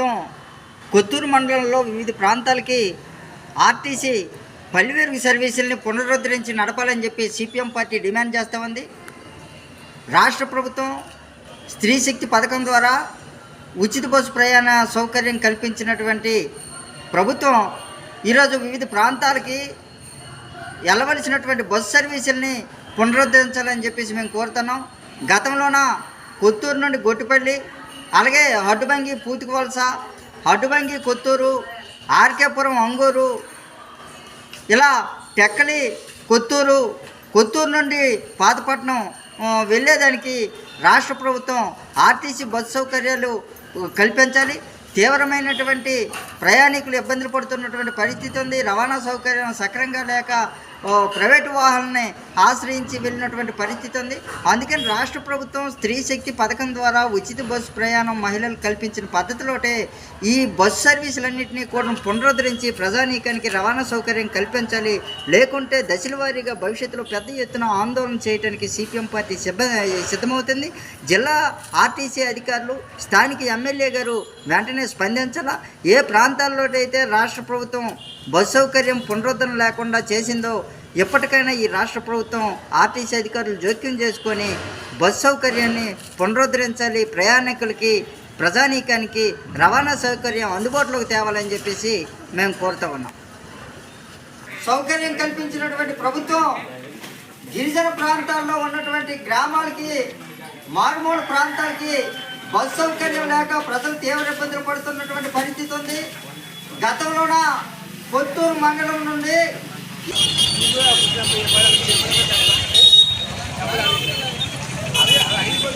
ప్రభుత్వం కొత్తూరు మండలంలో వివిధ ప్రాంతాలకి ఆర్టీసీ పల్లివెరుగు సర్వీసుల్ని పునరుద్ధరించి నడపాలని చెప్పి సిపిఎం పార్టీ డిమాండ్ చేస్తూ ఉంది. రాష్ట్ర ప్రభుత్వం స్త్రీ శక్తి పథకం ద్వారా ఉచిత బస్సు ప్రయాణ సౌకర్యం కల్పించినటువంటి ప్రభుత్వం ఈరోజు వివిధ ప్రాంతాలకి వెళ్ళవలసినటువంటి బస్సు సర్వీసుల్ని పునరుద్ధరించాలని చెప్పేసి మేము కోరుతున్నాం. గతంలోన కొత్తూరు నుండి గొట్టిపల్లి అలాగే హడ్డుబంగి పూతికవలస హడ్డుబంగి కొత్తూరు ఆర్కేపురం అంగూరు ఇలా టెక్కలి కొత్తూరు కొత్తూరు నుండి పాతపట్నం వెళ్ళేదానికి రాష్ట్ర ప్రభుత్వం ఆర్టీసీ బస్సు సౌకర్యాలు కల్పించాలి. తీవ్రమైనటువంటి ప్రయాణికులు ఇబ్బందులు పడుతున్నటువంటి పరిస్థితి ఉంది. రవాణా సౌకర్యం సక్రంగా లేక ఓ, ప్రైవేటు వాహనాన్ని ఆశ్రయించి వెళ్ళినటువంటి పరిస్థితి ఉంది. అందుకని రాష్ట్ర ప్రభుత్వం స్త్రీ శక్తి పథకం ద్వారా ఉచిత బస్సు ప్రయాణం మహిళలు కల్పించిన పద్ధతిలోటే ఈ బస్సు సర్వీసులన్నింటినీ కూడా పునరుద్ధరించి ప్రజానీకానికి రవాణా సౌకర్యం కల్పించాలి. లేకుంటే దశల వారీగా భవిష్యత్తులో పెద్ద ఎత్తున ఆందోళన చేయడానికి సిపిఎం పార్టీ సిద్ధ సిద్ధమవుతుంది. జిల్లా ఆర్టీసీ అధికారులు స్థానిక ఎమ్మెల్యే గారు వెంటనే స్పందించాలా? ఏ ప్రాంతాల్లో అయితే రాష్ట్ర ప్రభుత్వం బస్సు సౌకర్యం పునరుద్ధరణ లేకుండా చేసిందో ఎప్పటికైనా ఈ రాష్ట్ర ప్రభుత్వం ఆర్టీసీ అధికారులు జోక్యం చేసుకొని బస్సు సౌకర్యాన్ని పునరుద్ధరించాలి ప్రయాణికులకి ప్రజానీకానికి రవాణా సౌకర్యం అందుబాటులోకి తేవాలని చెప్పేసి మేము కోరుతా ఉన్నాం. సౌకర్యం కల్పించినటువంటి ప్రభుత్వం గిరిజన ప్రాంతాల్లో ఉన్నటువంటి గ్రామాలకి మారుమూల ప్రాంతాలకి బస్ సౌకర్యం లేక ప్రజలు తీవ్ర ఇబ్బందులు పడుతున్నటువంటి పరిస్థితి ఉంది. గతంలోన కొత్తూరు మండలం నుండి అదే ఐదు